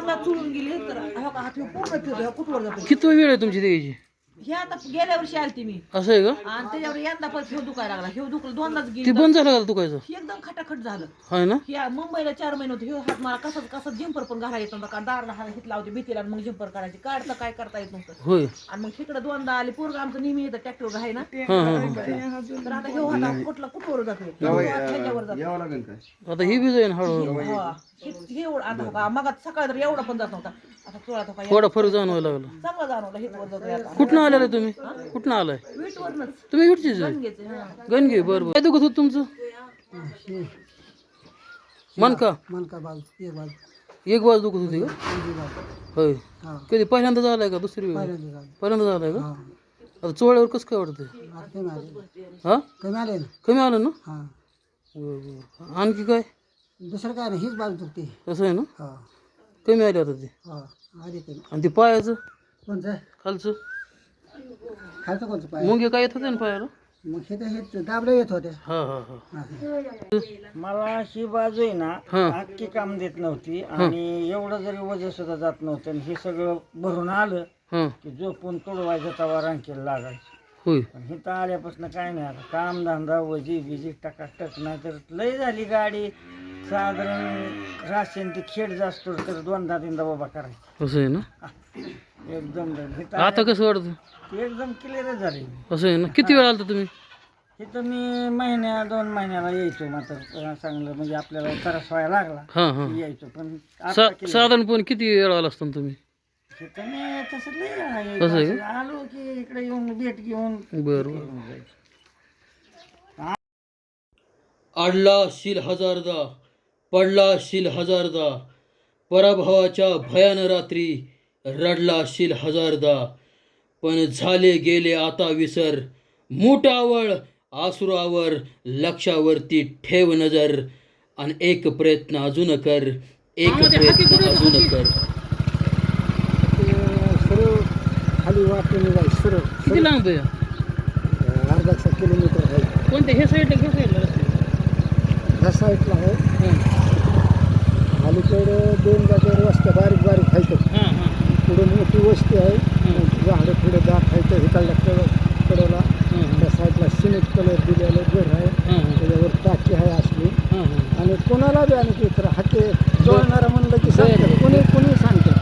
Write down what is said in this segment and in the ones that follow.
दोनदा चुळून गेली तर हा पूर्ण कुठवर जातो? किती वेळ आहे तुमची द्यायची हे आता गेल्या वर्षी आलती मी. असं आहे का? आणि त्याच्यावर यंदा परत ह्यो दुखायला लागला. दुखलं दोनदाच ती गेली बंद झालं का दुखायचं? हे एकदम खटाखट झालं. आहे ना? या मुंबईला चार महिने होते. ह्यो हात मला कसं कसं जिंपर पण घाला येत नव्हता. दारला हात होती भीतीला आणि मग जिंपर काढायची काढलं काय करता येत नव्हतं. होय. आणि मग तिकडे दोनदा आले. पोरग आमचं नेहमी येतं ट्रॅक्टर घाय ना. हां हां. तर आता ह्यो हाता कुठला कुठवर जातोय? ह्याच्यावर जातोय. यावं लागेल काय? आता ही बी जाईन हळूहळू. हा. हे हे एवढं आता का मग सकाळी तर एवढा पण जात नव्हता. आता चुळा थोडा फरक जाणवायला लागला. चांगला जाणवला वर जातोय आता. कुठनं आलेलं तुम्ही? कुठनं आलाय? वीटवरनच. तुम्ही कुठचीच आहे? हा. गणगे बरं बरं. काय दुखत होत तुमचं? मन का मन का बाल एक बाल. एक बाजू दुखत होती का? बाल. होय. हा. कधी पहिल्यांदा झालाय का दुसरी वेळ पहिल्यांदा झालं पहिल्यांदा झालाय का? हा. आता चोळ्यावर कसं काय वाटतंय आता कमी आले हा? कमी आले ना. कमी आलं ना? हा. बरं, बरं. आणखी काय? दुसरं काय नाही हीच बाजू चुकते असं आहे ना? हा. कमी आले आता ते. हा. आली कमी आणि ते पायाचं? कोणचं? खालचं? खायचं कोणचं पाय? मुंगे काय येत होते ना पायाला? मग हे तर हे दाबले येत होते हा हा हा. हा. मला ही बाजू आहे ना हा. अख्खी काम देत नव्हती आणि एवढं जरी वजन सुद्धा जात नव्हतं आणि हे सगळं भरून आलं हा. की झोपून तोडवायचं तवा रांकेला लागायचं. होय. पण हिथं आल्यापासून काय नाही आता. काम धंदा वजी बिजी टकाटक नाही तर लय झाली गाडी. साधारण राशन ते खेड जास्त तर दोनदा तीनदा बाबा करायचं. असं आहे ना? एकदम आता कसं वाटतं आल्या- एकदम क्लिअरच झाली असं आहे ना? किती वेळ आलता तुम्ही? इथं मी महिन्या दोन महिन्याला यायचो मात्र चांगलं म्हणजे आपल्याला त्रास व्हायला लागला. हां हां. यायचो पण आता सा केलं. साधारणपणे किती वेळ आला असता तुम्ही? इथं मी तसं लय आहे. असं आहे असं आलो की इकडे येऊन भेट घेऊन. बरं. आडला शिल हजारदा. पडला शिल हजारदा. पराभवाच्या भयान रात्री रडला शिल हजारदा. पण झाले गेले आता विसर. मोठावळ आसुरावर लक्षावरती ठेव नजर. आणि एक प्रयत्न अजून कर. एक प्रयत्न अजून कर. खाली वाटून किती लांब आहे? अर्धा किलोमीटर आहे. कोणते? हे साईडला हे साईडला ह्या साईडला आहे. अलीकडे दोन जागेवर वस्त्या बारीक बारीक आहेत हां हां. पुढे मोठी वस्ती आहे. झाडं पुढे दाट आहेत इकडल्या कड कडेला त्या साईडला सिमेंट कलर दिलेलं घर आहे. त्याच्यावर टाकी आहे असली. हां हां आणि कोणाला बी आणि इतर हाके जोडणारा म्हणलं की सांगतात. कोणी कोणी सांगतात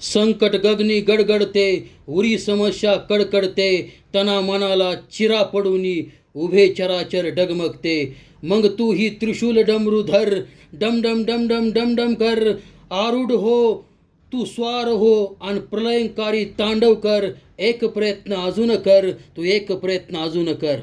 संकट गगनी गडगडते उरी समस्या कडकडते तना मनाला चिरा पडूनी उभे चराचर डगमगते. मग तू ही त्रिशूल डमरू धर. डम डम डम डम डम डम कर. आरूढ हो तू स्वार हो आणि प्रलयंकारी तांडव कर. एक प्रयत्न अजून कर. तू एक प्रयत्न अजून कर.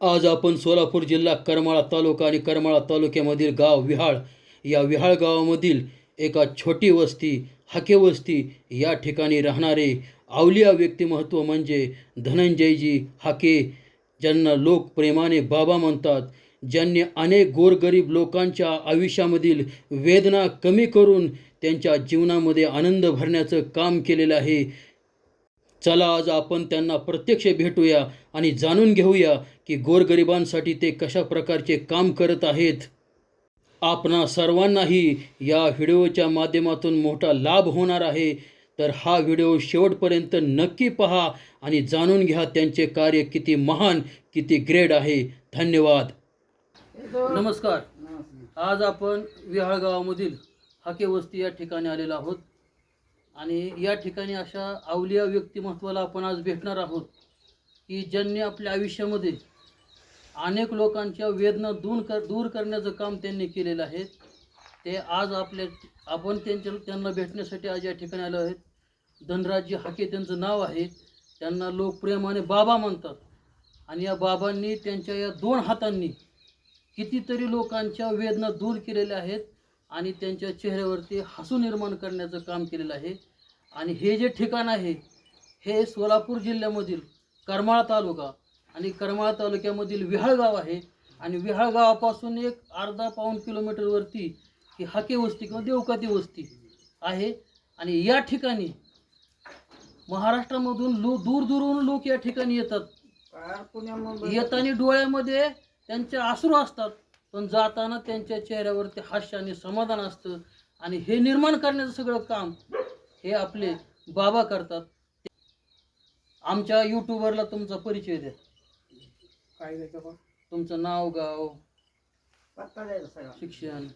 आज आपण सोलापूर जिल्हा करमाळा तालुका आणि करमाळा तालुक्यामधील गाव विहाळ. या विहाळ गावामधील एका छोटी वस्ती हाके वस्ती या ठिकाणी राहणारे आवलिया व्यक्तिमत्व म्हणजे धनंजयजी हाके ज्यांना लोक प्रेमाने बाबा म्हणतात ज्यांनी अनेक गोरगरीब लोकांच्या आयुष्यामधील वेदना कमी करून त्यांच्या जीवनामध्ये आनंद भरण्याचं काम केलेलं आहे. चला आज आपण त्यांना प्रत्यक्ष भेटूया आणि जाणून घेऊया की गोरगरिबांसाठी ते कशा प्रकारचे काम करत आहेत. आपणा सर्वांनाही या व्हिडिओच्या माध्यमातून मोठा लाभ होणार आहे. तर हा व्हिडिओ शेवटपर्यंत नक्की पहा आणि जाणून घ्या त्यांचे कार्य किती महान किती ग्रेट आहे. धन्यवाद. नमस्कार. आज आपण विहाळ गावामधील हाके वस्ती या ठिकाणी आलेलो आहोत. आणि या ठिकाणी अशा अवलिया व्यक्तिमत्वाला आपण आज भेटणार आहोत की ज्यांनी आपल्या आयुष्यामध्ये अनेक लोकांच्या वेदना दूर कर दूर करण्याचं काम त्यांनी केलेलं आहे. ते आज आपल्या आपण त्यांच्या त्यांना भेटण्यासाठी आज या ठिकाणी आलो आहेत. धनराजी हाके त्यांचं नाव आहे. त्यांना लोक प्रेमाने बाबा म्हणतात. आणि या बाबांनी त्यांच्या या दोन हातांनी कितीतरी लोकांच्या वेदना दूर केलेल्या आहेत आणि त्यांच्या चेहऱ्यावरती हसू निर्माण करण्याचं काम केलेलं आहे. आणि हे जे ठिकाण आहे हे सोलापूर जिल्ह्यामधील करमाळा तालुका आणि करमाळा तालुक्यामधील विहाळगाव आहे. आणि विहाळ गावापासून एक अर्धा पाऊण किलोमीटरवरती ही हाके वस्ती किंवा देवकाती वस्ती आहे. आणि या ठिकाणी महाराष्ट्रामधून लो दूर दूरहून लोक या ठिकाणी येतात. येताना डोळ्यामध्ये त्यांचे अश्रू असतात पण जाताना त्यांच्या चेहऱ्यावरती हास्य आणि समाधान असतं. आणि हे निर्माण करण्याचं सगळं काम हे आपले बाबा करतात. आमच्या युट्यूबरला तुमचा परिचय द्या. काय द्यायचं तुमचं नाव गाव पत्ता द्यायचा सगळा. शिक्षण.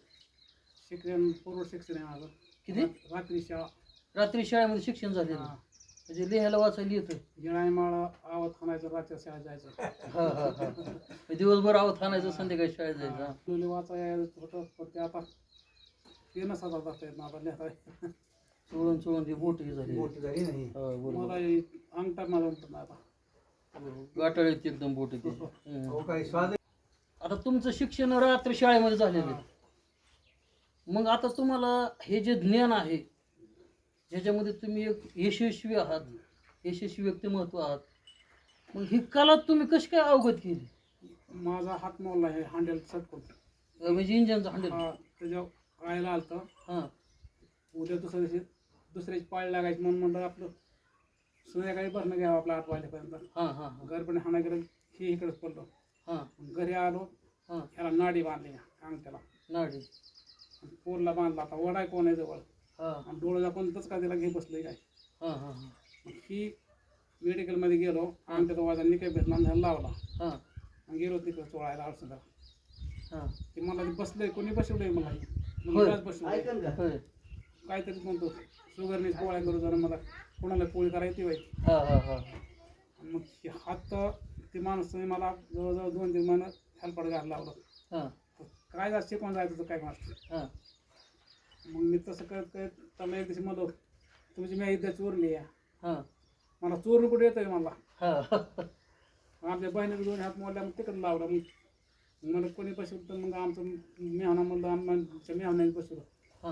शिक्षण पूर्व शिक्षण आहे माझं. किती? रात्री शाळा. रात्री शाळेमध्ये शिक्षण झालेलं. म्हणजे लिहायला वाचायला येतं. गिळायमाळा आवत खाणायचं रात्री शाळेत जायचं. हा हा हा. दिवसभर आवत आणायचं संध्याकाळी शाळेत जायचं. हा. मुली वाचाय होतं पण ते आता ते नसा जाता येत ना आता लिहिता चोळून चोळून ती बोटी झाली. हा, बरोबर. मला अंगठा माझा उमटत नाही आता. एकदम बोट आता तुमचं शिक्षण रात्र शाळेमध्ये झालेलं आहे. मग आता तुम्हाला हे जे ज्ञान आहे ज्याच्यामध्ये तुम्ही एक यशस्वी आहात यशस्वी व्यक्तिमत्व आहात. मग ही कला तुम्ही कशी काय अवगत केली? माझा हात मोडला आहे हँडल सटकून म्हणजे इंजनचा हंडेल हा त्याच्या आयला आलतं हां. उद्या दुसऱ्या दिवशी दुसऱ्याची पाळी लागायची म्हणून म्हणलं आपलं संध्याकाळी भरणं घ्यावं आपलं आठ वाजेपर्यंत हां हां हां. घर पण हाणा गेलं हे इकडेच पडलो. हां. घरी आलो हां. ह्याला नाडी बांधली अंगठ्याला नाडी. पोरला बांधला आता वडाय कोण आहे जवळ? हां आणि डोळं दाखवून तच का तिला घे बसलंय काय? हां हां हां. ही मेडिकलमध्ये गेलो अंगठ्याचा वाजा निकाय भेटला आणि लावला. हां. आणि गेलो तिकडे चोळायला अडचण हां. ते मला ते बसलंय कोणी बसवलंय मला? हे. होय. काहीतरी म्हणतो शुगरने पोळ्या करू जरा मला. कोणाला पोळी करायची बाई. हां हां हां. आणि मग हे हात ते माणसाने मला जवळजवळ दोन तीन महिने हेल्पड घायला लावलं. हां. काय जास्त शिकवून जायचं होतं काय मास्टर हां. मग मी तसं करत करत त्याला एक दिवशी म्हणलो तुमची मी एकदा चोरली या हां. मला चोरून कुठे येतोय मला? हां. आमच्या बहिणीने दोन हात मोडल्या मग तिकडे लावला मग. मला कोणी बसवलं तर मग आमचं मेहना म्हणलं आमच्या मेहण्याने बसवलं.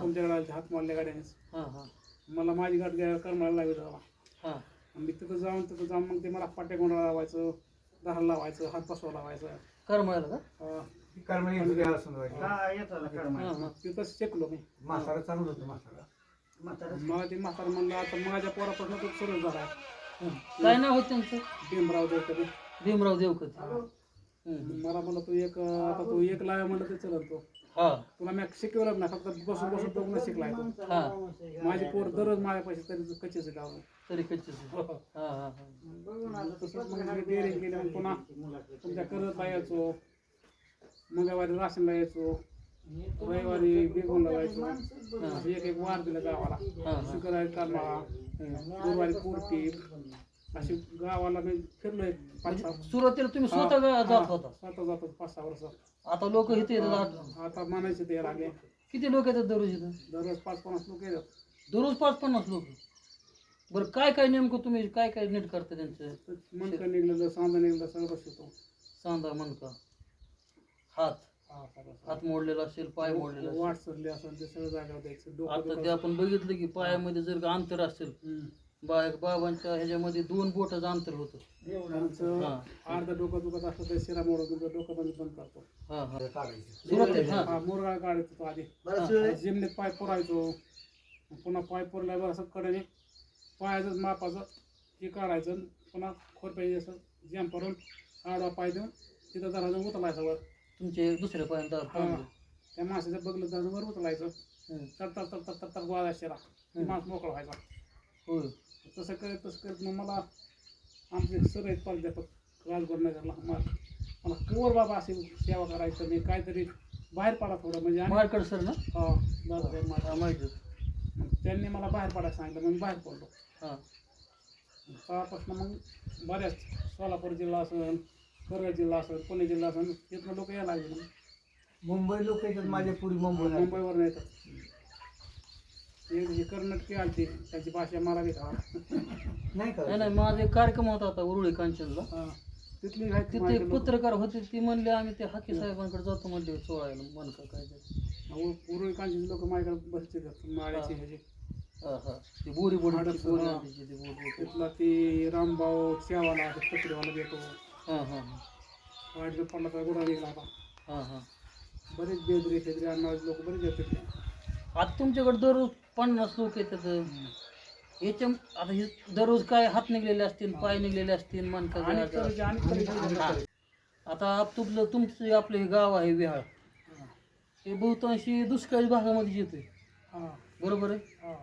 तुमच्याकडे आले हात मोडल्या गाड्यानेच. हां हां. मला माझी गाठ घ्यायला करमायला लागली त्याला हां. मी तिथं जाऊन तिथं जाऊन मग ते मला पाट्या गोंडा लावायचं दाराला लावायचं हात बसवा लावायचं. करमायला का? अं, हा येतो ना कर्म हां हां तिथं शिकलो मी. म्हातारा मला ते म्हातारा म्हणलं आता माझ्या पोरापासून तो सुरू झाला. हं. काय नाव होतं त्यांचं भीमराव देवकर. भीमराव देवकते हं. मला म्हणलं तू एक आता तू एक लाव्या म्हणलं ते चलत तो. हा. तुला मी शिकवलं ना फक्त बसून बसून बघून शिकलाय तो. हा. माझी पोर दररोज माझ्या पैसे तरी कच्चेच गाव तरी कच्चीच आहे. हा हा. हा तसंच मग मी मग पुन्हा तुमच्या करत यायचो मंगळवारी राशनला यायचो. रविवारी बेगूनला जायचो. एक एक वार दिला गावाला. शुक्रवारी करमाळा गुरुवारी कुर्टी अशी गावाला मी फिरलोय पाच सहा सुरुवातीला तुम्ही स्वतः गा- जात होता? स्वतः जातो पाच सहा वर्ष. आता लोक इथे येतात आता म्हणायचे ते लागले किती लोक येतात दररोज इथं? दररोज पाच पन्नास लोक येतात. दररोज पाच पन्नास लोक? बरं काय काय नेमकं तुम्ही काय काय नीट करता त्यांचं? मनकं निघलेलं सांदा निघलेलं सगळं बसवतो. सांदा मनका हात. हात मोडलेला असेल पाय मोडलेला असेल. वाट सरली असेल ते सगळं द्यायचं. डोकं आता ते. आपण बघितलं की पायामध्ये जर का अंतर असेल. बा बाबांच्या ह्याच्यामध्ये दोन बोटाचं अंतर होतं. त्यांचं हा. अर्ध डोकं दुखत असलं तर शिरा मोडून तुमचं डोकं बंद बंद करतो. हा हा. हा. हा काढत होतो आधी. जिमनीत पाय पुरायचो. पुन्हा पाय पुरल्यावर असं कडेने. पायाचं मापाचं हे काढायचं आणि पुन्हा खोरप्याचे असं जॅम करून आडवा पाय देऊन तिथं जरा उतरायचं वर तुमचे दुसऱ्या पायांत हा. त्या माणसाच्या बगलं जाऊन वर हम्म. तर तर तर तर तर तर गोळा शिरा ते माणूस मोकळा व्हायचा. होय. तसं करत तसं करत मग मला आमचे सर आहेत प्राध्यापक राजगुरुनगरला मला मला कवर बाबा अशी सेवा करायचं मी काहीतरी बाहेर पडा थोडं. म्हणजे आणि- माडकड सर ना? हा. दादासाहेब. हा माहिती मग त्यांनी मला बाहेर पडायला सांगितलं. मग मी बाहेर पडलो. हा. तेव्हापासून मग बऱ्याच सोलापूर जिल्हा असेल करड जिल्हा असेल पुणे जिल्हा असेल तिथनं लोक यायला लागले मग. मुंबई लोक येतात माझ्या पुरी मुंबई मुंबईवर नाही येतात एक दिवशी कर्नाटकी आलती त्यांची भाषा कळा नाही का नाही नाही माझा एक कार्यक्रम होता आता उरुळी कांचनला हा. तिथली तिथे. पत्रकार होते ती म्हणले आम्ही ते हाकी साहेबांकडे जातो म्हणले चोळायला मन का काय ते. अहो, पूर्वी कांची लोक माझ्याकडे बसते माळ्याची ह्याची हा हा ती बोरी बोरी हाडं- बोरी. आणली ती बोरी बोरी. तिथला ती रामभाऊ शेवाला पत्रीवाला भेटो हा हा पडला तर गुडा निघाला आता. हा हा. बरेच बेदरी शेदरी आणणारे लोक बरेच येतात आता तुमच्याकडे दररोज पन्नास लोक येतात. याच्या आता हे दररोज काय हात निघलेले असतील पाय निघलेले असतील मन आणि लोकं. आता तुमचं तुमचं आपलं हे गाव आहे विहाळ. हे. बहुतांशी दुष्काळी भागामध्ये येते हा. बरोबर आहे? हा.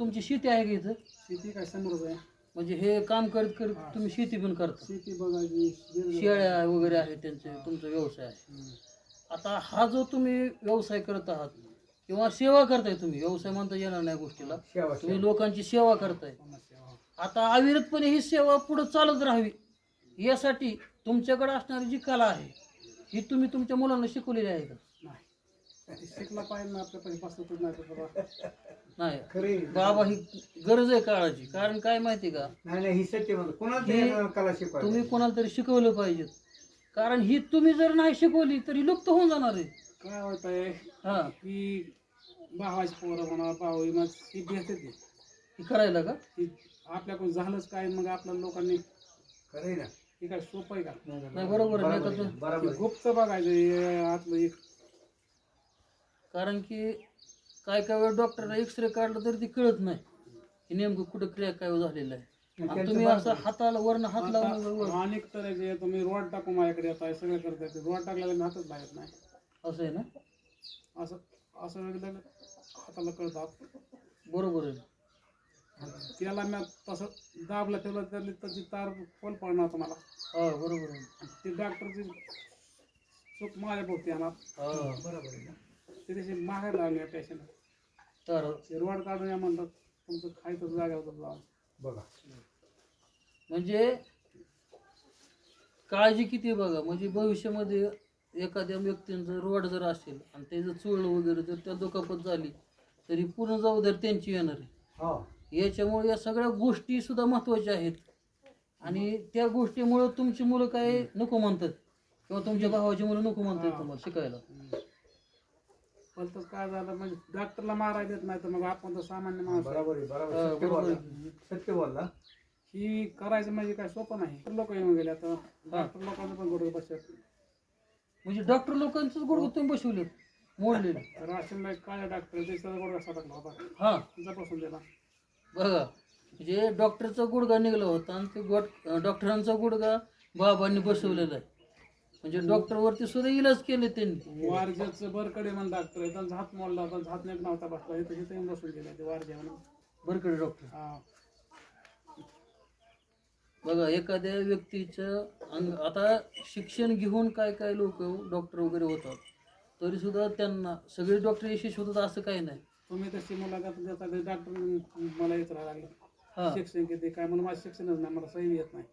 तुमची शेती आहे का इथं? शेती काय समोरच आहे. म्हणजे हे काम करत करत तुम्ही शेती पण करता. शेती बघायची शेळ्या वगैरे आहे त्यांचे तुमचा व्यवसाय आहे. आता हा जो तुम्ही व्यवसाय करत आहात किंवा सेवा करताय तुम्ही व्यवसाय म्हणता येणार नाही गोष्टीला. तुम्ही लोकांची सेवा करताय. हा. आता अविरतपणे ही सेवा पुढे चालत राहावी यासाठी तुमच्याकडे असणारी जी कला आहे ही तुम्ही तुमच्या मुलांना शिकवलेली आहे का? शिकला पाहिजे ना आपल्या पैसे पाच रुपये नाही तर बाबा. नाही. बाबा ही गरज आहे काळाची. कारण काय माहिती का? नाही नाही ही सत्य म्हणतो कोणाला हे- तरी कला शिकवायला तुम्ही कोणाला तरी शिकवलं पाहिजे. कारण ही तुम्ही जर नाही शिकवली तर ही लुप्त होऊन जाणार आहे. काय होत आहे हा. की भावाची पोरं म्हणा भाऊ मग ही भेटते ती ही करायला का? आपल्याकडून झालंच काय मग आपल्या लोकांनी खरंय ना. हे काय सोपं आहे का? नाही बरोबर आहे. नाही का तू- बरोबर ते गुप्त बघायचं हे आतलं एक कारण की काय काय वेळ डॉक्टरला एक्सरे काढला तरी ते कळत नाही की नेमकं कुठं क्रिया काय झालेलं आहे. आणि तुम्ही असं हाताला वरनं हात लावून आता अनेक तऱ्हेचे तुम्ही रोड टाकून माझ्याकडे आहे सगळं करता येते. रोड टाकल्याला मी हातच लागत नाही. असं आहे ना? असं असं एकदम हाताला कळतात बरोबर आहे. त्याला मी तसं दाबलं ठेवलं त्याला त्याची तार फोल पडणार तुम्हाला हा बरोबर आहे. ती डॉक्टरची चूक माझ्या भोवती येणार. हा. बरोबर आहे ना? ते तशी मागायला लागले पेशंट तर ते रोड काढून या म्हणतात तुमचं खायचं जागा होतं जाऊन बघा. म्हणजे काळजी किती बघा. म्हणजे भविष्यामध्ये एखाद्या व्यक्तीचं रोड जर असेल आणि त्याचं चूळ वगैरे जर त्या दुखापत झाली तरी पूर्ण जबाबदारी त्यांची येणार आहे. हो. याच्यामुळे या सगळ्या गोष्टी सुद्धा महत्त्वाच्या आहेत. आणि त्या गोष्टीमुळं तुमची मुलं काय नको म्हणतात? किंवा तुमच्या भावाची मुलं नको म्हणतात तुम्हाला शिकायला? फलतच काय झालं म्हणजे डॉक्टरला मारायला देत नाही तर मग आपण तर सामान्य माणूस आहे. बरोबर आहे बरोबर हा, आहे. सत्य बरोबर बोलला आहे. सत्य बोलला. ही करायचं म्हणजे काय सोपं नाही. लोक येऊन गेले आता. डॉक्टर लोकांचं पण गुडघे बसतात म्हणजे डॉक्टर लोकांचंच गुडघं तुम्ही बसवलेत मोडलेले. राशनला एक काळ्या डॉक्टर त्याचा गुडघा सटकला होता. हां. तिच्यापासून दिला. बघा म्हणजे डॉक्टरचा गुडघा निघाला होता आणि ते गोट डॉक्टरांचा गुडघा बाबांनी बसवलेला आहे. म्हणजे डॉक्टरवरती सुद्धा इलाज केले त्यांनी. वारज्याचं बरकडे म्हणून डॉक्टर. आहे त्यांचा हात मोडला हात नेक नव्हता बसला. इथं इथं येऊन बसून गेले ते वारज्या म्हणून. बरकडे डॉक्टर. हा. बघा एखाद्या व्यक्तीचं अंग आता शिक्षण घेऊन काय काय लोक डॉक्टर वगैरे होतात तरी सुद्धा त्यांना सगळे डॉक्टर यशस्वी होतात असं काही नाही. तुम्ही तशी मुलाखत देता डॉक्टर मला येत राहायला लागले. हां. शिक्षण किती काय? म्हणून माझं शिक्षणच नाही मला सही येत नाही.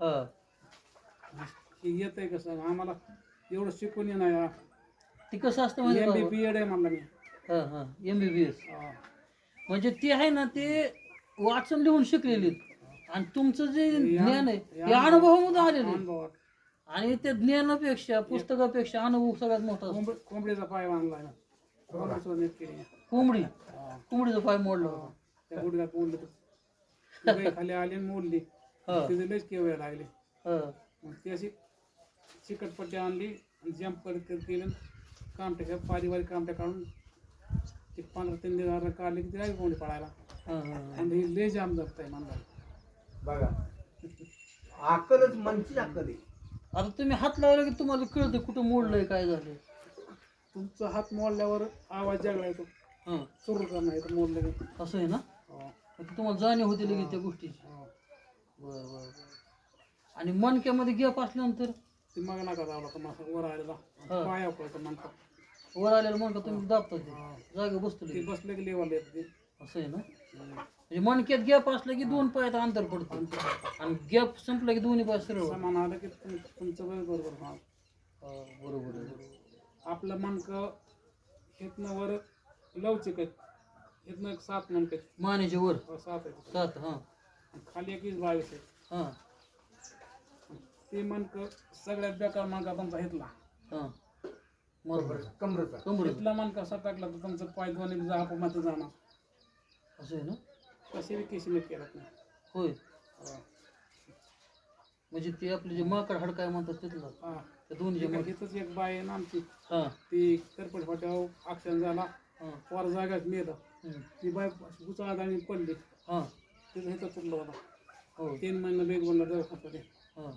हां. हे येत आहे कसं? आम्हाला एवढं शिकून ये. नाही ते कसं असतं म्हणजे एम बी बी एड आहे म्हणला मी. हां हां. एम बी बी एस हा. म्हणजे ते आहे ना ते वाचन लिहून शिकलेले. आणि तुमचं जे ज्ञान आहे ते अनुभवामधून आलेलं आहे. अनुभवात. आणि त्या ज्ञानापेक्षा पुस्तकापेक्षा अनुभव सगळ्यात मोठा असतो. कोंबडी- कोंबडीचा पाय बांधलाय ना. कोंबडी. सुद्धा नीट केली कोंबडी. कोंबडीचा पाय मोडला होता. त्या गुडघ्यात मोडली तर ती बाई खाली आली आणि मोडली. हा. तिथे लयच केवळ लागली हा. मग ती अशी चिकटपट्टी आणली आणि जंप करत करत गेली. कामट्या पारिवारिक कामट्या काढून ते पंधरा तीन दिवस काढले की तिला हा, हा, हा. आणि ही लय जाम जपत आहे म्हणला बघा. अक्कलच मनची अक्कल आहे. आता तुम्ही हात लावला की तुम्हाला कळतं कुठं मोडलंय काय झालंय? तुमचा हात मोडल्यावर आवाज जागला येतो. हा. सुरू करणं येतं मोडलं की. असं आहे ना? हो, आता तुम्हाला जाणीव होते लगेच त्या गोष्टीची. हो. बर बर बर. आणि मनक्यामध्ये गॅप असल्यानंतर? ते मग नका जावला तुम्हाला वर आलेला हा. पाया पडतं म्हणतात. वर आलेलं मनका तुम्ही दाबता ते. हा. जागे बसतो ते लगेच. बसले की लेवल येत ते. असं आहे ना? म्हणजे मनक्यात गॅप असला की दोन पायात अंतर पडतं. आणि गॅप संपला की दोन्ही पाय सरळ होतात. समान आलं की तुम- तुमचं वेळ बरोबर होणार. हा, बरोबर आहे बरोबर आपलं मनकं हिथनं वर लवचिक आहेत. हिथनं एक सात मनक आहेत. मानेच्या वर. हो, सात आहेत. सात हा. आणि खाली एक वीस बावीस आहेत. हा. ते मनकं सगळ्यात बेकार मनका तुमचा हिथला हा. बरोबर कमरेचा. कमर हिथला मनका असा टाकला तर तुमचं पाय जा मध्ये जाणार. असं आहे ना? कशी बी केशी नीट करत नाही. होय. हो. म्हणजे ते आपले जे माकड हाड काय म्हणतात तिथलं. हा. त्या दोन्ही जे माकड इथंच एक बाय आहे ना आमची. हा. ती करपट फाट्यावर अक्षर झाला. हा. वर जागाच मेलं हम्म. ती बाय गुचाळत आणि पडली. हा. तिथं इथं तुटलं होता. हो तीन महिने बेग बनला दवाखान्यात हा.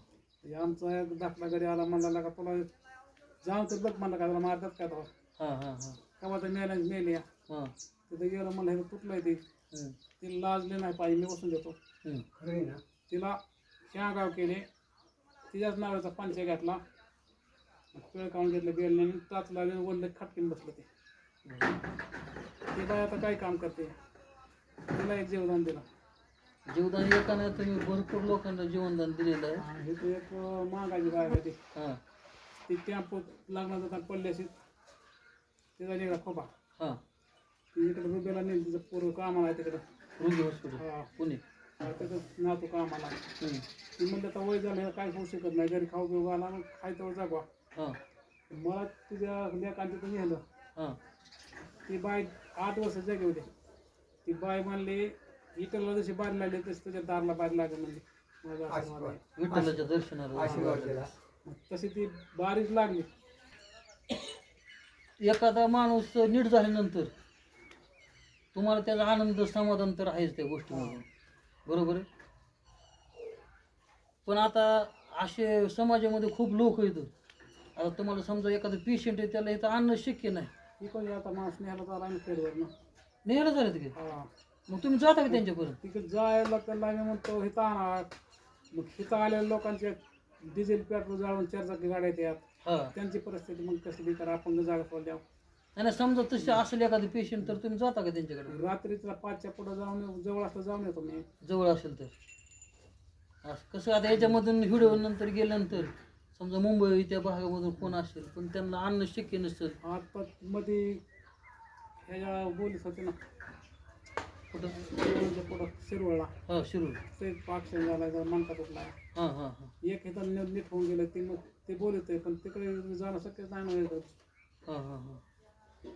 हे आमचा एक दाखला घरी आला म्हणला का तुला जाऊन तर बघ म्हणला का तुला मारतात का तो? हां हां हां. केव्हा तर मेल्या मेल्या. हां. तिथं गेलं मला हे तुटलंय ते. हम्म, ती लाजले नाही पाहिजे मी बसून देतो. हम्म. तिला गाव केले? तिच्याच नावाचा पंचा घातला. पिळ काढून घेतलं बेलने टाच लागले वडलं खटकीन बसलं ते. ती बाई आता काय काम करते? तिला एक जीवदान दिला. जीवदान एकानं तुम्ही भरपूर लोकांना जीवनदान दिलेलं आहे. हे तर एक महागाची बाय आहे ती हां. ती टॅम्पो लागणार जातात पडल्याशी तिचा निघा खोबा. हां. ती इकडे रुबेला नेली तिचं पूर्व कामाला आहे तिकडं. रुगी हॉस्पिटल. हा. पुणे. हा, तिथं नातू कामाला हम्म, ती म्हणलं तर वय झालं काय होऊ शकत नाही. घरी खाऊ पिऊ घाला मग खायचं जागवा. हां. मला तुझ्या लेकांची तर नेलं. हां. ती बाय आठ वर्ष जगे होते. ती बाय म्हणली इकडला जशी बाहेर लागली तशी तुझ्या दारला बाहेर लागेल म्हणली माझं असं मला आहे. विठ्ठलाच्या दर्शनाला तशी ती बारीच लागली. एखादा माणूस नीट झाल्यानंतर तुम्हाला त्याचा आनंद समाधान तर आहेच त्या गोष्टीमध्ये बरोबर आहे? पण आता असे समाजामध्ये खूप लोक येतात आता तुम्हाला समजा एखादं पेशंट आहे त्याला इथं आणणं शक्य नाही. ती कोणी आता माणूस न्यायला चालला आणि फेरवर ना नेलं झालं की? हा. मग तुम्ही जाता का त्यांच्यापर्यंत तिकडे जायला त्याला मी म्हणतो हिथं आणा. मग हिथं आलेल्या लोकांचे डिझेल पेट्रोल जाळून चार चाकी गाड्या येतात हां. त्यांची परिस्थिती मग कसली बेकार आपण जर जागा सोडल्या नाही नाही, समजा तसे असेल एखादं पेशंट तर तुम्ही जाता का त्यांच्याकडे? रात्रीला पाचच्या पुढे जाऊन येऊ- जवळ असलं जाऊन येतो मी. जवळ असेल तर. असं कसं आता याच्यामधून व्हिडिओ नंतर गेल्यानंतर समजा मुंबई त्या भागामधून कोण असेल पण त्यांना आणणं शक्य नसेल. आता मध्ये ह्याच्या बोलीस होते ना कुठं पुढं शिरवळला हां शिरूर. ते पाक्षण झाला जरा मनका तुटला हां हां हां. एक इथं नीट नीट होऊन गेलं ते मग ते बोलत आहे पण तिकडे जाणं शक्यच नाही ना इथं. हां हां हां.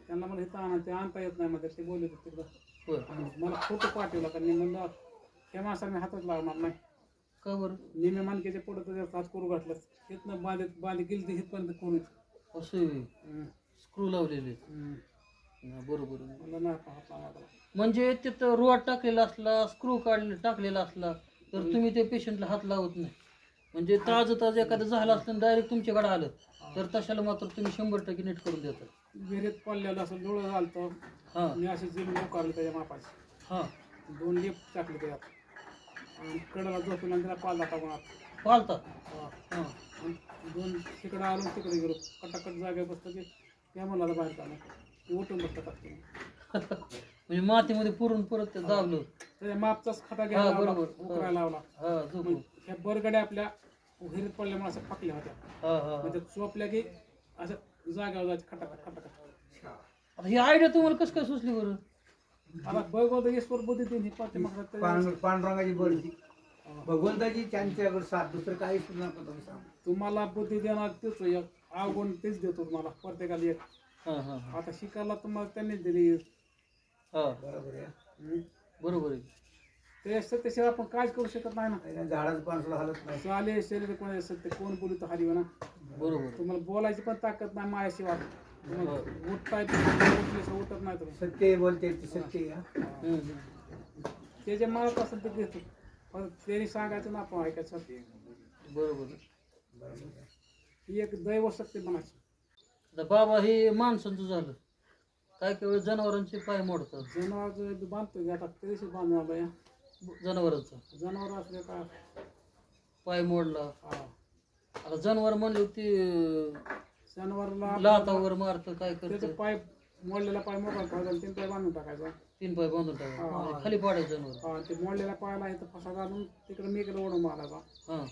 त्यांना मला इथं आणा ते आणता येत नाही मध्ये ते बोलत होते तिकडं. होय. आणि मला फोटो पाठवला कारण मी म्हणलं त्या माणसाला मी हातच लावणार नाही. का बरं? निम्या मानकेच्या पुढं त्याच्या हात करू घातलं इथनं बांधत बांध गेली हितपर्यंत करू असं स्क्रू लावलेले. हां, बरोबर आहे. नाही म्हणजे तिथं रोड टाकलेला असला स्क्रू काढले टाकलेला असला तर तुम्ही ते पेशंटला हात लावत नाही. म्हणजे ताजं ताजं एखादं झालं असतं डायरेक्ट तुमच्याकडे आलं तर तशाला मात्र तुम्ही शंभर टक्के नीट करून देता. विहिरीत पडलेलं असं डोळं झालं हां. मी अशी जिम काढली त्याच्या मापाची हां. दोन लिप टाकले त्याच्यात आणि कडेला झोपून आणि त्याला पाल टाकून आत. पालता? हा. हां. दोन तिकडे आलो तिकडे गेलो. कटाकट जागे बसतो की त्या मला बाहेर काढलं. उठून म्हणजे मातीमध्ये पुरून परत ते दाबलं. त्याच्या मापचाच खटा हा, घ्यायला बरोबर. उकरायला लावला. हा मग ह्या बरगड्या आपल्या विहिरीत पडल्यामुळे असं फाकल्या होत्या. हा हा म्हणजे चोपल्या की असं जाग्यावर जायचं खटाखट खटाखट. आता ही आयडिया तुम्हाला कसं काय सुचली बरं? आता बघ ईश्वर बुद्धी ही पांडुरंगाची बळी भगवंताची त्यांच्याकडे साथ दुसरं काही सुद्धा नका तुम्ही सांगू. तुम्हाला बुद्धी देणार तेच एक अवगुण तेच देतो तुम्हाला प्रत्येकाला एक. आता शिकायला तुम्हाला त्यांनीच दिली. हा. बरोबर आहे. हम्म. बरोबर आहे. ते सत्यशिवाय आपण काहीच करू शकत नाही ना. त्याच्या झाडाचं पान सुद्धा हलत नाही. चाले शरीर कोण सत्य कोण बोलतो हरी ना बरोबर. तुम्हाला बोलायची पण ताकद नाही माझ्याशिवाय. तुम्हाला उठता येत उठल्याशिवाय उठत नाही तुम्ही. सत्य बोलते ते सत्य आहे, हा. हम्म, हम्म. ते जे मनात असेल ते घेतो पण त्यांनी सांगायचं ना आपण ऐकायचं. बरोबर. ही एक दैव शक्ती म्हणायची. आता बाबा हे माणसांचं झालं. काय काय वेळेस जनावरांचे पाय मोडतात. जनावर बांधतो की आता तरीशी बांधून आलं या जनावरांचा. जनावर असले का? पाय मोडला. हा. आता जनावर म्हणले ती जनावरला लातावर मारतं काय त्याचं करतं पाय मोडलेला पाय ठेवायचा तीन पाय बांधून टाकायचा. तीन पाय बांधून टाका आणि खाली पाडायचं जनावर. हा, ते मोडलेल्या पायाला इथं फसा घालून तिकडे मी इकडे ओढून मारायचा. हां.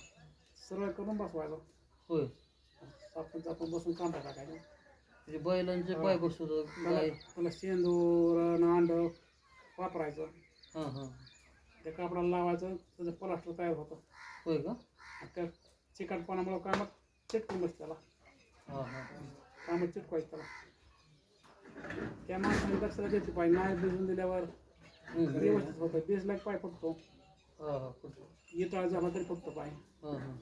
सरळ करून बसवायचा. होय. आपण आपण बसून कांदा टाकायचा. म्हणजे बैलांचे पाय बसत गाय त्याला शेंदूर अंड वापरायचं. हां हां. त्या कापडाला लावायचं त्याचं प्लास्टर तयार होतं. होय का? त्या चिकटपणामुळे कामात चिटकून बस त्याला. हां हां कामात चिटकवायचं त्याला. त्या माणसाने लक्षात घेतली पाहिजे. नाही भिजून दिल्यावर. व्यवस्थित होतं. भिजला की पाय फुटतो. हां हां झाला तरी फुटतो पाय. हां हां.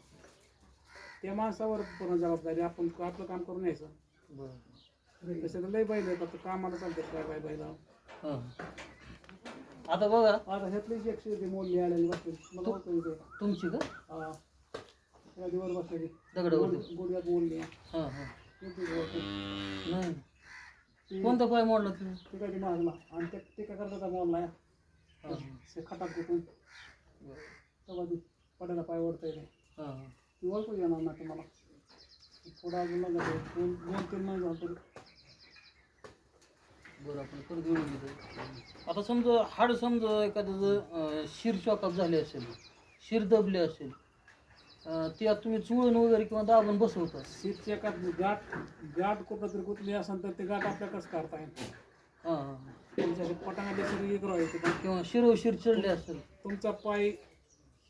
त्या माणसावर पूर्ण जबाबदारी. आपण आपलं काम करून यायचं. बरं. तर लय बैल येतात कामाला चालतात काय बाय बैल. हां. आता बघा. आता ह्यातलीच एक शिर्डी मोडली आलेली बसली मला इथे. तुमची का? हा. त्या दिवस बसलेली दगडावरती गुडघ्यात मोडली हां हां. किती दिवस? नाही. ती कोणता पाय मोडला तुम्ही? टिकाची मागला. आणि त्या टिका करता मोडला हां ते खटाक घेतून तेव्हा ती पडायला पाय ओढता येते. हां हां. ती ओळखू येणार ना तुम्हाला. थोडा अजून लागला दोन दोन तीन महिने झाले तरी. बरं आपण घेतो आता समजा हाड समजा एखादं अं, शिर चॉकअप झाले असेल शिर दबले असेल अं, ते आता तुम्ही चुळून वगैरे किंवा दाबून बसवता. सीटची एका गाठ गाठ कुठं तरी गुतली असेल तर ते गाठ आपल्या कसं काढता येईल? हां तुमच्या एक राहायची किंवा शिरो शिर चिरले असेल. तुमचा पाय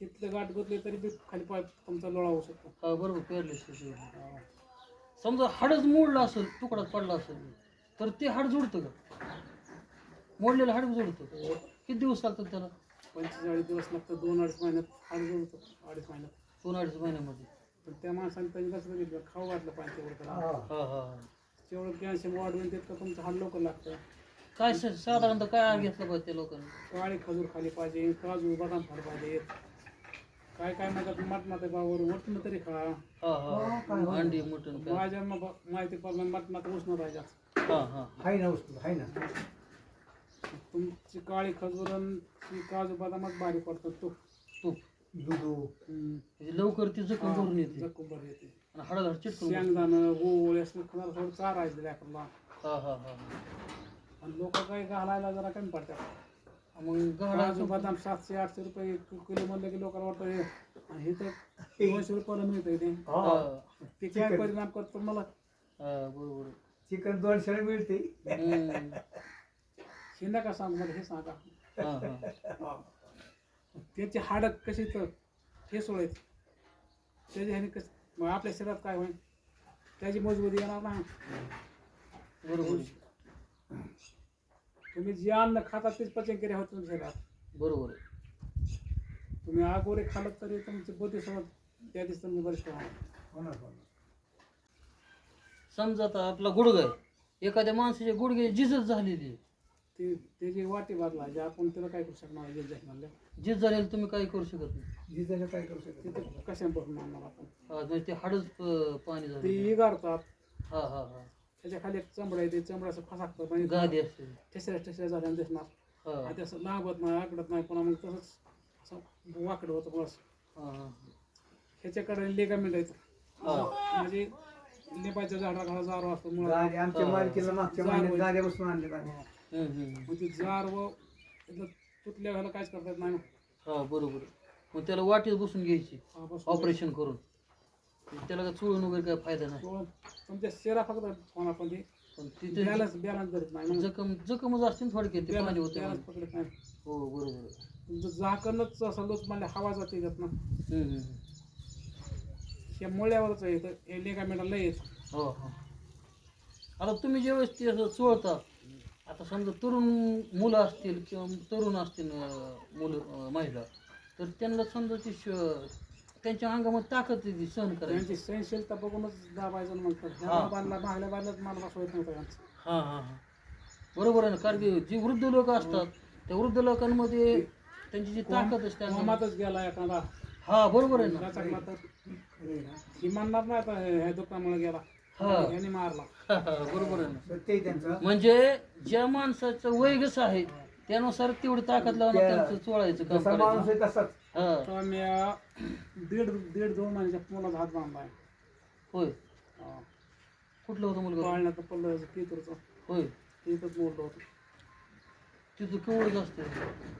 हिथलं गाठ गुतली तरी बी खाली पाय तुमचा लोळा होऊ शकतो. हा बरोबर पेरले समजा हाडच मोडलं असेल तुकडाच पडला असेल. तर ते हाड जोडतं का? मोडलेलं हाड जोडतं. किती दिवस लागतात त्याला? पंचेचाळीस दिवस लागतात दोन अडीच महिन्यात हाड जुळतो अडीच महिन्यात. दोन अडीच महिन्यामध्ये. पण त्या माणसाने त्यांनी कसं बघितलं खाऊ घातलं पाहिजे तेवढं. हा. हा हा. तेवढं कॅल्शियम वाढवून तितकं तुमचं हाड लवकर लागतं. काय स- साधारणतः काय आहार घेतला पाहिजे त्या लोकांनी? काळी खजूर खाली पाहिजे काजू बदाम खाली पाहिजे. काय काय म्हणतात मटणात बावर मटण तरी खा. हा हा. अंडी मटण काय? माझ्या माहिती प्रमाणे मटणात उष्ण पाहिजे हा हा. हाय ना वस्तू हाय ना. तुमची काळी खजूर आणि ती काजू बदामात भारी पडतात तो. तूप दुधू म्हणजे लवकर ती जखम भरून येते. जखम बरी येते. आणि चिटकून बसते. शेंगदाणं गोळ असं खाणार थोडं चारायचं लेकरला हा हा हा. आणि लोक काही घालायला जरा कमी पडतात. मग काजू बदाम सातशे आठशे रुपये किलो म्हणलं की लोकांना वाटतं हे. आणि हे तर दोनशे रुपयाला मिळतंय ते. हा. ते काय परिणाम करतो मला? हा बरोबर. चिकन दोनशे मिळते. हे नका सांग मला हे सांगा. त्याची हाडं कशी तर हे सोडायचं त्याच्या ह्याने कस मग आपल्या शरीरात काय होईल? त्याची मजबूती येणार नाही बरोबर. तुम्ही जे अन्न खाता तेच पचन केले होत तुमच्या शरीरात. बरोबर. आहे. तुम्ही आगोरे खाल्लं तरी तुमची बुद्धी समज त्या दिवशी तुम्ही बरेच होणार. समजा आता आपला गुडघा आहे. एखाद्या माणसाचे गुडघे जिजत झालेली. ती. त्याची वाटी बदलायची आपण त्याला काय करू शकणार जे म्हणलं. जिज झालेली तुम्ही काही करू शकत नाही. जिजाला काय करू शकत तिथे कशा भरून आणणार आपण? हा, म्हणजे ते हाडच पाणी ते झालं इगारतात. हा हा हा. त्याच्याखाली एक चमडा आहे ते चमडा असं फसाकतं म्हणजे गादी असते. ठेसऱ्या ठेसऱ्या झाल्यानं दिसणार. हा. आणि ते असं लांबत नाही आकडत नाही पुन्हा मग तसंच असं वाकडं होतं बस. हा हा. ह्याच्याकडे लेगामेंट आहेत. हा. म्हणजे लिंबाच्या झाडाला जारो असतो मुळात. गाडी आमच्या मालकीला मागच्या महिन्यात गाड्या बसून आणले पाहिजे हम्म, हम्म. मग ती जार व तुटल्या व्हायला काहीच करता येत नाही हा बरोबर. आहे. मग त्याला वाटीत बसून घ्यायची. हा, बसून ऑपरेशन करून. त्याला काय चुळून वगैरे काय फायदा नाही. तो तुमच्या शेरा फक्त पण ते पण तिथे बॅलन्स बॅलन्स धरत नाही जखम जखमच असते ना थोडक्यात ते पाणी होते बॅलन्स पकडत नाही. हो बरोबर. तुमचं झाकणच असं लोच म्हणजे हवा जाते त्यात ना हम्म, हम्म. हे मुळ्यावरच आहे हे लेगामेंटला येत हो हो. आता तुम्ही ज्यावेळेस ते असं चोळता आता समजा तरुण मुलं असतील किंवा तरुण असतील अं, मुलं अं, महिला तर त्यांना समजा ती श- त्यांच्या अंगामध्ये ताकद येते सहन करायची. त्यांची सहनशीलता बघूनच दाबायचं. ह्याला बांधला मागल्या बांधल्यात मला बसवत नव्हतं यांचं. हां हां हां. बरोबर आहे ना कारण की जी वृद्ध लोक असतात त्या वृद्ध लोकांमध्ये त्यांची जी ताकद असते कोमातच गेला एखादा. हा बरोबर आहे ना. तर म्हणणार नाही ह्या दुकानामुळे गेला. हा. ह्याने मारला. बरोबर आहे ना. सत्य आहे त्यांचं. म्हणजे ज्या माणसाचं वय कसं आहे त्यानुसार तेवढी ताकद लावून त्या- त्यांचं चोळायचं काम जसा माणूस करायचं आहे तसाच. हा. तर मी अं, दीड दीड दोन महिन्याच्या मुलाचा हात बांधलाय. होय. हा. कुठलं होतं मुलगा पाळण्याचं पडलं कितूरचं होय. तिथंच मोडलं होतं. तिथं केवढंच असते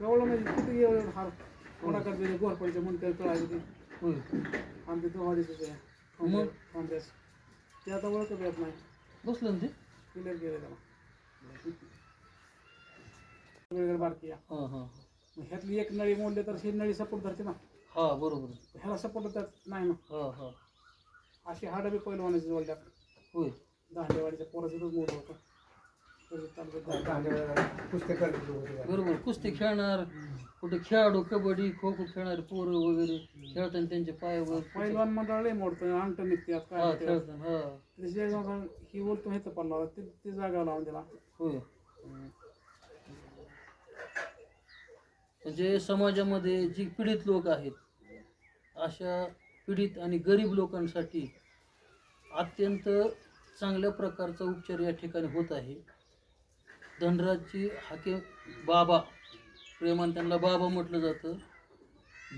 एवढं म्हणजे किती एवढं हार? कोणाकडे गोरपडीच्या म्हणते कळायचं ते होय. आमचे दोहाडीचंच आहे मग? थांब्याच ते आता ओळखत येत नाही. बसलं ना ते? क्लिअर गेलं त्याला आहे. हां हां मग ह्यातली एक नळी मोडली तर ही नळी सपोर्ट धरते ना. हा बरोबर. ह्याला सपोर्ट तर नाही ना? हा हा. अशी हाडं बी पहिलवानाची जोडल्या होय. दहाडेवाडीच्या पोराचं मोडलं होतं तरी चालतं दहा. पुस्तक बरोबर कुस्ती खेळणार कुठे खेळाडू कबड्डी खो खो खेळणारे पोरं वगैरे खेळताना त्यांचे पाय वगैरे पहिलवान मंडळ मोडतं अंगठ निघतात हा बोलतो हे तर पडला ते जागा लावून दिला. होय. म्हणजे समाजामध्ये जी पीडित लोक आहेत अशा पीडित आणि गरीब लोकांसाठी अत्यंत चांगल्या प्रकारचा उपचार या ठिकाणी होत आहे. धनराजची हाके बाबा. प्रेमान त्यांना बाबा म्हटलं जातं.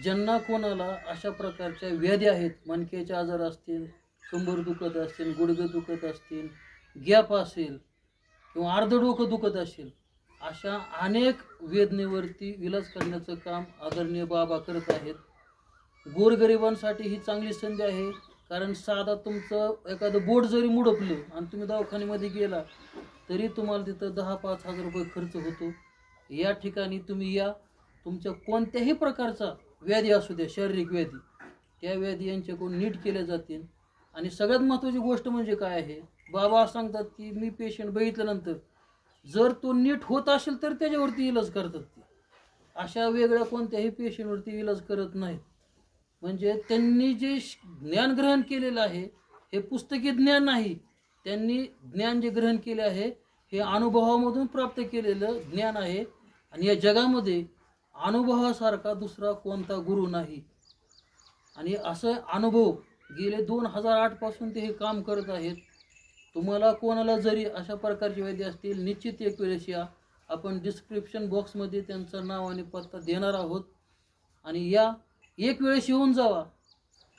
ज्यांना कोणाला अशा प्रकारच्या व्याधी आहेत मणक्याचे आजार असतील कंबर दुखत असतील गुडघे दुखत असतील गॅप असेल किंवा अर्ध डोकं दुखत असेल अशा अनेक वेदनेवरती इलाज करण्याचं काम आदरणीय बाबा करत आहेत. गोरगरिबांसाठी ही चांगली संधी आहे कारण साधा तुमचं एखादं बोट जरी मुडपलं आणि तुम्ही दवाखान्यामध्ये गेला तरी तुम्हाला तिथं दहा पाच हजार रुपये खर्च होतो. या ठिकाणी तुम्ही या. तुमच्या कोणत्याही प्रकारचा व्याधी असू द्या शारीरिक व्याधी त्या व्याधी यांच्याकडून नीट केल्या जातील. आणि सगळ्यात महत्त्वाची गोष्ट म्हणजे काय आहे बाबा सांगतात की मी पेशंट बघितल्यानंतर जर तो नीट होत असेल तर त्याच्यावरती इलाज करतात ते. अशा वेगळ्या कोणत्याही पेशंटवरती इलाज करत नाहीत. म्हणजे त्यांनी जे ज्ञान ग्रहण केलेलं आहे हे पुस्तकी ज्ञान नाही त्यांनी ज्ञान जे ग्रहण केले आहे हे अनुभवामधून प्राप्त केलेलं ज्ञान आहे. आणि या जगामध्ये अनुभवासारखा दुसरा कोणता गुरु नाही. आणि असं अनुभव गेले दोन हजार आठपासून ते हे काम करत आहेत. तुम्हाला कोणाला जरी अशा प्रकारची वैद्य असतील निश्चित एक वेळेस या. आपण डिस्क्रिप्शन बॉक्समध्ये त्यांचं नाव आणि पत्ता देणार आहोत. आणि या एक वेळेस येऊन जावा.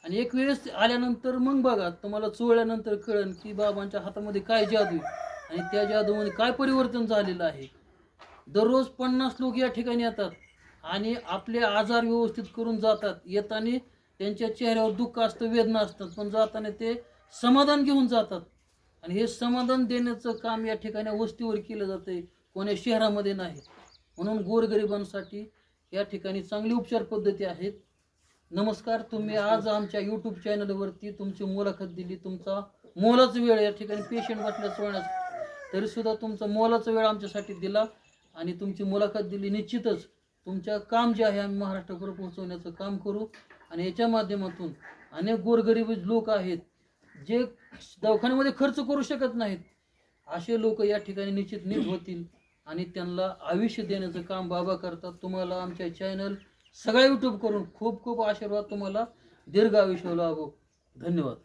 आणि एक वेळेस आल्यानंतर मग बघा तुम्हाला चोळल्यानंतर कळन की बाबांच्या हातामध्ये काय जादू आहे आणि त्या जादूमध्ये काय परिवर्तन झालेलं आहे. दररोज पन्नास लोक या ठिकाणी येतात आणि आपले आजार व्यवस्थित करून जातात. येताना त्यांच्या चेहऱ्यावर दुःख असतं वेदना असतात पण जाताना ते समाधान घेऊन जातात. आणि हे समाधान देण्याचं काम या ठिकाणी वस्तीवर केलं जातं कोण्या शहरामध्ये नाही. म्हणून गोरगरिबांसाठी या ठिकाणी चांगली उपचार पद्धती आहेत. नमस्कार तुम्ही आज आमच्या यूट्यूब चॅनलवरती तुमची मुलाखत दिली. तुमचा मोलाचा वेळ या ठिकाणी पेशंट बसल्या सोडण्यास. तरीसुद्धा तुमचा मोलाचा वेळ आमच्यासाठी दिला आणि तुमची मुलाखत दिली. निश्चितच तुमच्या काम जे आहे आम्ही महाराष्ट्रावर पोहोचवण्याचं काम करू. आणि याच्या माध्यमातून अनेक गोरगरीब लोक आहेत जे दवाखान्यामध्ये खर्च करू शकत नाहीत. असे लोक या ठिकाणी निश्चित नीट होतील आणि त्यांना आयुष्य देण्याचं काम बाबा करतात. तुम्हाला आमच्या चॅनल सगळ्या यूट्यूब करून खूप खूप आशीर्वाद तुम्हाला. दीर्घ आयुष्य लागो धन्यवाद.